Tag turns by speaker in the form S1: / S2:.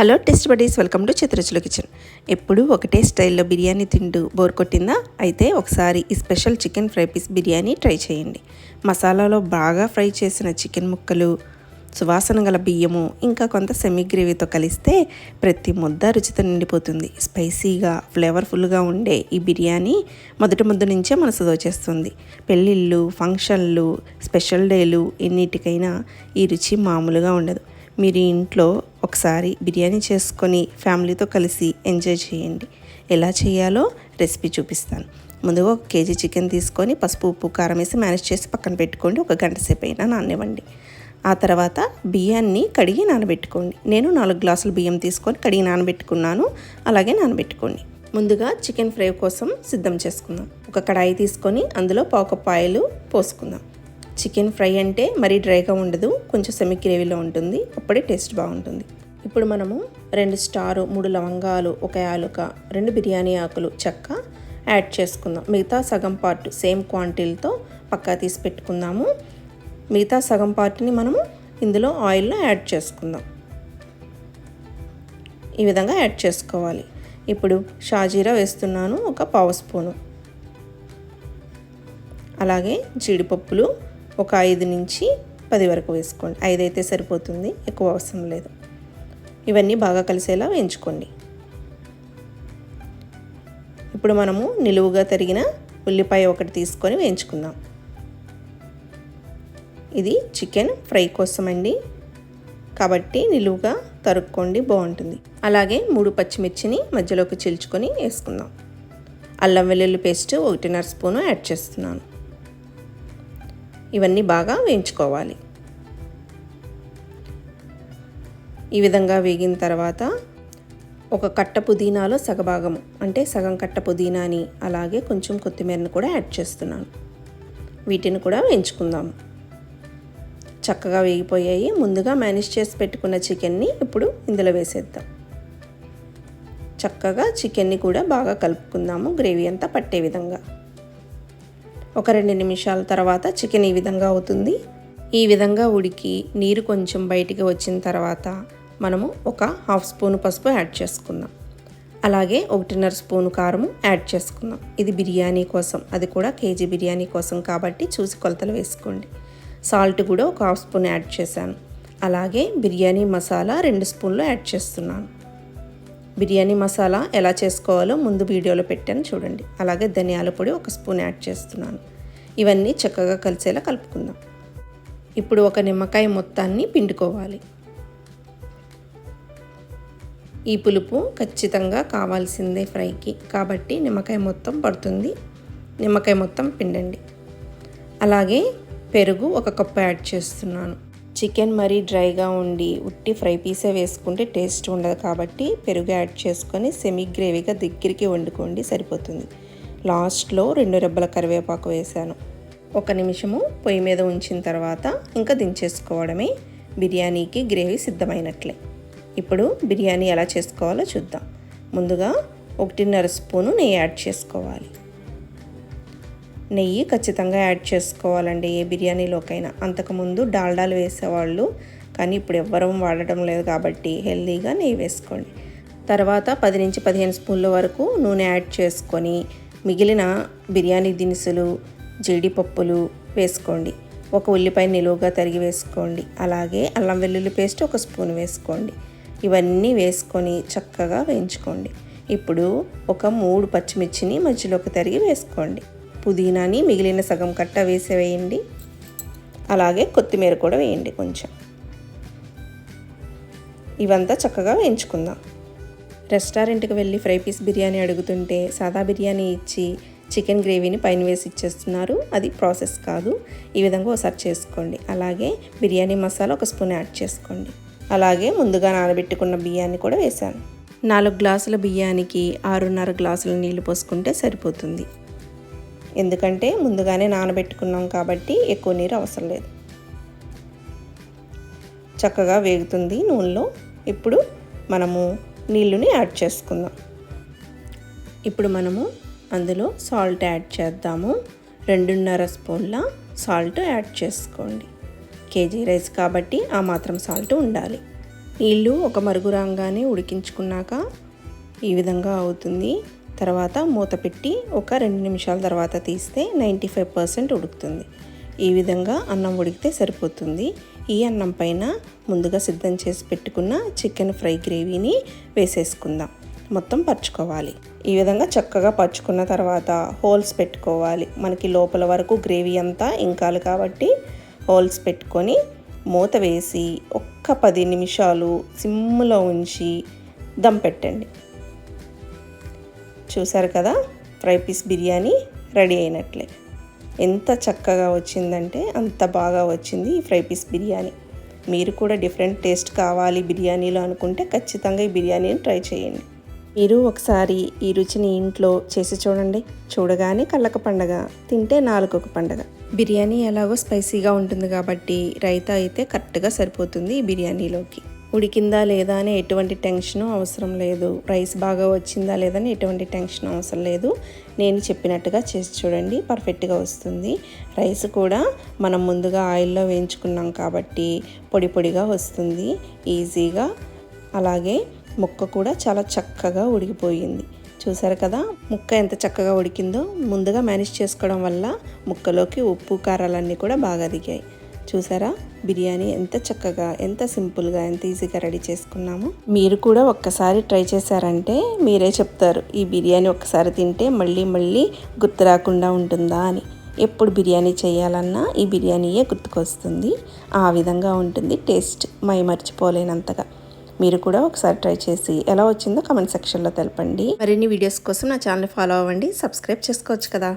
S1: Hello taste buddies welcome to చిత్రచులు kitchen. ఎప్పుడు ఒకటే స్టైల్లో బిర్యానీ తింటూ బోర్ కొట్టిందా? అయితే ఒకసారి ఈ special chicken fry piece biryani try చేయండి. మసాలాలో బాగా ఫ్రై చేసిన చికెన్ ముక్కలు సువాసన గల బియ్యము ఇంకా కొంత సెమీ గ్రేవీతో కలిస్తే ప్రతి ముద్ద రుచితో నిండిపోతుంది. స్పైసీగా ఫ్లేవర్ఫుల్గా ఉండే ఈ బిర్యానీ మొదటి ముద్ద నుంచే మనసు దోచేస్తుంది. పెళ్ళిళ్ళు ఫంక్షన్లు స్పెషల్ డేలు ఎన్నిటికైనా ఈ రుచి మామూలుగా ఉండదు. మీరు ఇంట్లో ఒకసారి బిర్యానీ చేసుకొని ఫ్యామిలీతో కలిసి ఎంజాయ్ చేయండి. ఎలా చేయాలో రెసిపీ చూపిస్తాను. ముందుగా ఒక కేజీ చికెన్ తీసుకొని పసుపు ఉప్పు కారం వేసి మేనేజ్ చేసి పక్కన పెట్టుకోండి. ఒక గంట సేపు అయినా నానివ్వండి ఆ తర్వాత బియ్యాన్ని కడిగి నానబెట్టుకోండి. నేను నాలుగు గ్లాసులు బియ్యం తీసుకొని కడిగి నానబెట్టుకున్నాను. అలాగే నానబెట్టుకోండి. ముందుగా చికెన్ ఫ్రై కోసం సిద్ధం చేసుకుందాం. ఒక కడాయి తీసుకొని అందులో పావు ఆయిల్ పోసుకుందాం. చికెన్ ఫ్రై అంటే మరీ డ్రైగా ఉండదు. కొంచెం సెమి గ్రేవీలో ఉంటుంది. అప్పుడే టేస్ట్ బాగుంటుంది. ఇప్పుడు మనము రెండు స్టారు మూడు లవంగాలు ఒక యాలుక రెండు బిర్యానీ ఆకులు చెక్క యాడ్ చేసుకుందాం. మిగతా సగం పార్ట్ సేమ్ క్వాంటిటీలతో పక్కా తీసి పెట్టుకుందాము. మిగతా సగం పార్ట్ని మనము ఇందులో ఆయిల్లో యాడ్ చేసుకుందాం. ఈ విధంగా యాడ్ చేసుకోవాలి. ఇప్పుడు షాజీరా వేస్తున్నాను ఒక పావు స్పూను. అలాగే జీడిపప్పులు ఒక ఐదు నుంచి పది వరకు వేసుకోండి. ఐదు అయితే సరిపోతుంది ఎక్కువ అవసరం లేదు. ఇవన్నీ బాగా కలిసేలా వేయించుకోండి. ఇప్పుడు మనము నిలువుగా తరిగిన ఉల్లిపాయ ఒకటి తీసుకొని వేయించుకుందాం. ఇది చికెన్ ఫ్రై కోసం అండి కాబట్టి నిలువుగా తరుక్కోండి బాగుంటుంది. అలాగే మూడు పచ్చిమిర్చిని మధ్యలోకి చిల్చుకొని వేసుకుందాం. అల్లం వెల్లుల్లి పేస్ట్ ఒకటిన్నర స్పూను యాడ్ చేస్తున్నాను. ఇవన్నీ బాగా వేయించుకోవాలి. ఈ విధంగా వేగిన తర్వాత ఒక కట్ట పుదీనాలో సగభాగము అంటే సగం కట్ట పుదీనాని అలాగే కొంచెం కొత్తిమీరని కూడా యాడ్ చేస్తున్నాను. వీటిని కూడా వేయించుకుందాము చక్కగా వేగిపోయాయి. ముందుగా మేనేజ్ చేసి పెట్టుకున్న చికెన్ని ఇప్పుడు ఇందులో వేసేద్దాం. చక్కగా చికెన్ని కూడా బాగా కలుపుకుందాము గ్రేవీ అంతా పట్టే విధంగా. ఒక రెండు నిమిషాల తర్వాత చికెన్ ఈ విధంగా అవుతుంది. ఈ విధంగా ఉడికి నీరు కొంచెం బయటికి వచ్చిన తర్వాత మనము ఒక హాఫ్ స్పూన్ పసుపు యాడ్ చేసుకుందాం. అలాగే ఒకటిన్నర స్పూన్ కారము యాడ్ చేసుకుందాం. ఇది బిర్యానీ కోసం అది కూడా కేజీ బిర్యానీ కోసం కాబట్టి చూసి కొలతలు వేసుకోండి. సాల్ట్ కూడా ఒక హాఫ్ స్పూన్ యాడ్ చేశాను. అలాగే బిర్యానీ మసాలా రెండు స్పూన్లు యాడ్ చేస్తున్నాను. బిర్యానీ మసాలా ఎలా చేసుకోవాలో ముందు వీడియోలో పెట్టాను చూడండి. అలాగే ధనియాల పొడి ఒక స్పూన్ యాడ్ చేస్తున్నాను. ఇవన్నీ చక్కగా కలిసేలా కలుపుకుందాం. ఇప్పుడు ఒక నిమ్మకాయ మొత్తాన్ని పిండుకోవాలి. ఈ పులుపు ఖచ్చితంగా కావాల్సిందే ఫ్రైకి. కాబట్టి నిమ్మకాయ మొత్తం పడుతుంది. నిమ్మకాయ మొత్తం పిండండి. అలాగే పెరుగు ఒక కప్పు యాడ్ చేస్తున్నాను. చికెన్ మరీ డ్రైగా ఉండి ఉట్టి ఫ్రై పీసే వేసుకుంటే టేస్ట్ ఉండదు కాబట్టి పెరుగు యాడ్ చేసుకొని సెమీ గ్రేవీగా దగ్గరికి వండుకోండి సరిపోతుంది. లాస్ట్లో రెండు రెబ్బల కరివేపాకు వేశాను. ఒక నిమిషము పొయ్యి మీద ఉంచిన తర్వాత ఇంకా దించేసుకోవడమే. బిర్యానీకి గ్రేవీ సిద్ధమైనట్లే. ఇప్పుడు బిర్యానీ ఎలా చేసుకోవాలో చూద్దాం. ముందుగా ఒకటిన్నర స్పూను నెయ్యి యాడ్ చేసుకోవాలి. నెయ్యి ఖచ్చితంగా యాడ్ చేసుకోవాలండి ఏ బిర్యానీలోకైనా. అంతకుముందు డాల్డాలు వేసేవాళ్ళు కానీ ఇప్పుడు ఎవ్వరూ వాడటం లేదు కాబట్టి హెల్తీగా నెయ్యి వేసుకోండి. తర్వాత పది నుంచి పదిహేను స్పూన్ల వరకు నూనె యాడ్ చేసుకొని మిగిలిన బిర్యానీ దినుసులు జీడిపప్పులు వేసుకోండి. ఒక ఉల్లిపాయ నిలువుగా తరిగి వేసుకోండి. అలాగే అల్లం వెల్లుల్లి పేస్ట్ ఒక స్పూన్ వేసుకోండి. ఇవన్నీ వేసుకొని చక్కగా వేయించుకోండి. ఇప్పుడు ఒక మూడు పచ్చిమిర్చిని మధ్యలోకి తరిగి వేసుకోండి. పుదీనాని మిగిలిన సగం కట్ట వేసి వేయండి. అలాగే కొత్తిమీర కూడా వేయండి కొంచెం. ఇవంతా చక్కగా వేయించుకుందాం. రెస్టారెంట్కి వెళ్ళి ఫ్రై పీస్ బిర్యానీ అడుగుతుంటే సాదా బిర్యానీ ఇచ్చి చికెన్ గ్రేవీని పైన వేసి ఇచ్చేస్తున్నారు. అది ప్రాసెస్ కాదు. ఈ విధంగా ఒకసారి చేసుకోండి. అలాగే బిర్యానీ మసాలా ఒక స్పూన్ యాడ్ చేసుకోండి. అలాగే ముందుగా నానబెట్టుకున్న బియ్యాన్ని కూడా వేశాను. నాలుగు గ్లాసుల బియ్యానికి ఆరున్నర గ్లాసుల నీళ్ళు పోసుకుంటే సరిపోతుంది. ఎందుకంటే ముందుగానే నానబెట్టుకున్నాం కాబట్టి ఎక్కువ నీరు అవసరం లేదు. చక్కగా వేగుతుంది నూనెలో. ఇప్పుడు మనము నీళ్ళుని యాడ్ చేసుకుందాం. ఇప్పుడు మనము అందులో సాల్ట్ యాడ్ చేద్దాము. రెండున్నర స్పూన్ల సాల్ట్ యాడ్ చేసుకోండి. కేజీ రైస్ కాబట్టి ఆ మాత్రం సాల్ట్ ఉండాలి. నీళ్ళు ఒక మరుగు రాగానే ఉడికించుకున్నాక ఈ విధంగా అవుతుంది. తర్వాత మూత పెట్టి ఒక రెండు నిమిషాల తర్వాత తీస్తే నైంటీ ఫైవ్ పర్సెంట్ ఉడుకుతుంది. ఈ విధంగా అన్నం ఉడికితే సరిపోతుంది. ఈ అన్నం పైన ముందుగా సిద్ధం చేసి పెట్టుకున్న చికెన్ ఫ్రై గ్రేవీని వేసేసుకుందాం. మొత్తం పరుచుకోవాలి. ఈ విధంగా చక్కగా పరుచుకున్న తర్వాత హోల్స్ పెట్టుకోవాలి. మనకి లోపల వరకు గ్రేవీ అంతా ఇంకాలి కాబట్టి హోల్స్ పెట్టుకొని మూత వేసి ఒక్క పది నిమిషాలు సిమ్లో ఉంచి దమ్ పెట్టండి. చూసారు కదా? ఫ్రై పీస్ బిర్యానీ రెడీ అయినట్లే. ఎంత చక్కగా వచ్చిందంటే అంత బాగా వచ్చింది ఈ ఫ్రై పీస్ బిర్యానీ. మీరు కూడా డిఫరెంట్ టేస్ట్ కావాలి బిర్యానీలో అనుకుంటే ఖచ్చితంగా ఈ బిర్యానీని ట్రై చేయండి. మీరు ఒకసారి ఈ రుచిని ఇంట్లో చేసి చూడండి. చూడగానే కళ్ళక పండగ తింటే నాలుగొక పండగ. బిర్యానీ ఎలాగో స్పైసీగా ఉంటుంది కాబట్టి రైతా అయితే కరెక్ట్గా సరిపోతుంది ఈ బిర్యానీలోకి. ఉడికిందా లేదా అని ఎటువంటి టెన్షన్ అవసరం లేదు. రైస్ బాగా వచ్చిందా లేదని ఎటువంటి టెన్షన్ అవసరం లేదు. నేను చెప్పినట్టుగా చేసి చూడండి పర్ఫెక్ట్గా వస్తుంది. రైస్ కూడా మనం ముందుగా ఆయిల్లో వేయించుకున్నాం కాబట్టి పొడి పొడిగా వస్తుంది ఈజీగా. అలాగే ముక్క కూడా చాలా చక్కగా ఉడికిపోయింది. చూసారు కదా? ముక్క ఎంత చక్కగా ఉడికిందో ముందుగా మేనేజ్ చేసుకోవడం వల్ల ముక్కలోకి ఉప్పు కారాలన్నీ కూడా బాగా దిగాయి. చూసారా బిర్యానీ ఎంత చక్కగా ఎంత సింపుల్గా ఎంత ఈజీగా రెడీ చేసుకున్నాము. మీరు కూడా ఒక్కసారి ట్రై చేశారంటే మీరే చెప్తారు ఈ బిర్యానీ ఒక్కసారి తింటే మళ్ళీ మళ్ళీ గుర్తు రాకుండా ఉంటుందా అని. ఎప్పుడు బిర్యానీ చేయాలన్నా ఈ బిర్యానీయే గుర్తుకొస్తుంది. ఆ విధంగా ఉంటుంది టేస్ట్. మై మర్చిపోలేనంతగా. మీరు కూడా ఒకసారి ట్రై చేసి ఎలా వచ్చిందో కమెంట్ సెక్షన్లో తెలపండి. మరిన్ని వీడియోస్ కోసం నా ఛానల్ ఫాలో అవ్వండి. సబ్స్క్రైబ్ చేసుకోవచ్చు కదా.